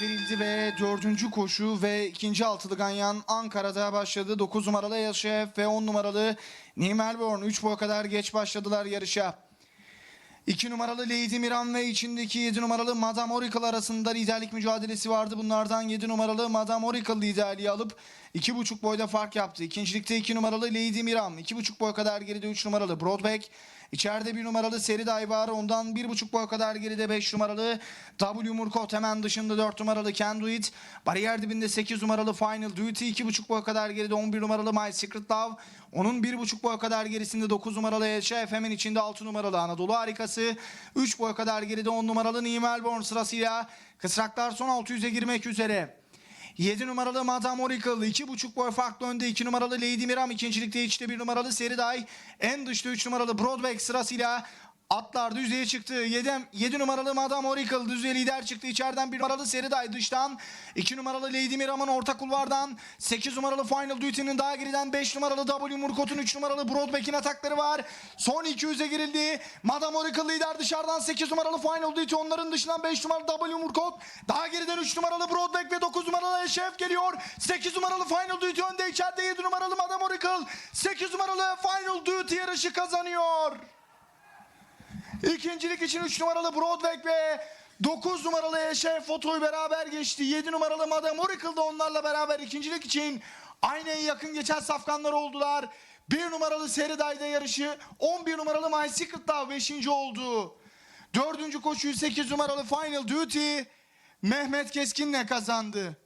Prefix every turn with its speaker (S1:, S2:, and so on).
S1: verildi ve dördüncü koşu ve ikinci altılı ganyan Ankara'da başladı. 9 numaralı Elşef ve 10 numaralı New Melbourne 3 boya kadar geç başladılar yarışa. 2 numaralı Lady Miran ve içindeki 7 numaralı Madame Oracle arasında liderlik mücadelesi vardı. Bunlardan 7 numaralı Madame Oracle liderliği alıp 2,5 boyda fark yaptı. İkincilikte 2 numaralı Lady Miran, 2,5 boy kadar geride 3 numaralı Broadback. İçeride 1 numaralı Seri Day var. Ondan 1,5 boy kadar geride 5 numaralı W Murkot. Hemen dışında 4 numaralı Can Do It. Bariyer dibinde 8 numaralı Final Duty. 2,5 boy kadar geride 11 numaralı My Secret Love. Onun 1,5 boy kadar gerisinde 9 numaralı Elşef. Hemen içinde 6 numaralı Anadolu Harikası. 3 boy kadar geride 10 numaralı New Melbourne sırasıyla. Kısraklar son 600'e girmek üzere. 7 numaralı Madame Oracle 2.5 boy farklı önde 2 numaralı Lady Miram ikincilikte içte 1 numaralı Seriday en dışta 3 numaralı Broadway sırasıyla Atlar düzlüğe çıktı. 7, 7 numaralı Madame Oracle düzlüğe lider çıktı. İçeriden 1 numaralı Seriday dıştan. 2 numaralı Lady Miram'ın orta kulvardan. 8 numaralı Final Duty'nin daha geriden 5 numaralı W Murkot'un 3 numaralı Broadback'in atakları var. Son 200'e girildi. Madame Oracle lider dışarıdan 8 numaralı Final Duty. Onların dışından 5 numaralı W Murkot. Daha geriden 3 numaralı Broadback ve 9 numaralı Eşref geliyor. 8 numaralı Final Duty önde. içeride 7 numaralı Madame Oracle. 8 numaralı Final Duty yarışı kazanıyor. İkincilik için 3 numaralı Broadway ve 9 numaralı Eşref Foto'yu beraber geçti. 7 numaralı Madame Oracle da onlarla beraber ikincilik için aynı yakın geçen safkanlar oldular. 1 numaralı Seriday'da yarışı 11 numaralı My Secret Love 5. oldu. Dördüncü koşuyu 8 numaralı Final Duty Mehmet Keskin'le kazandı.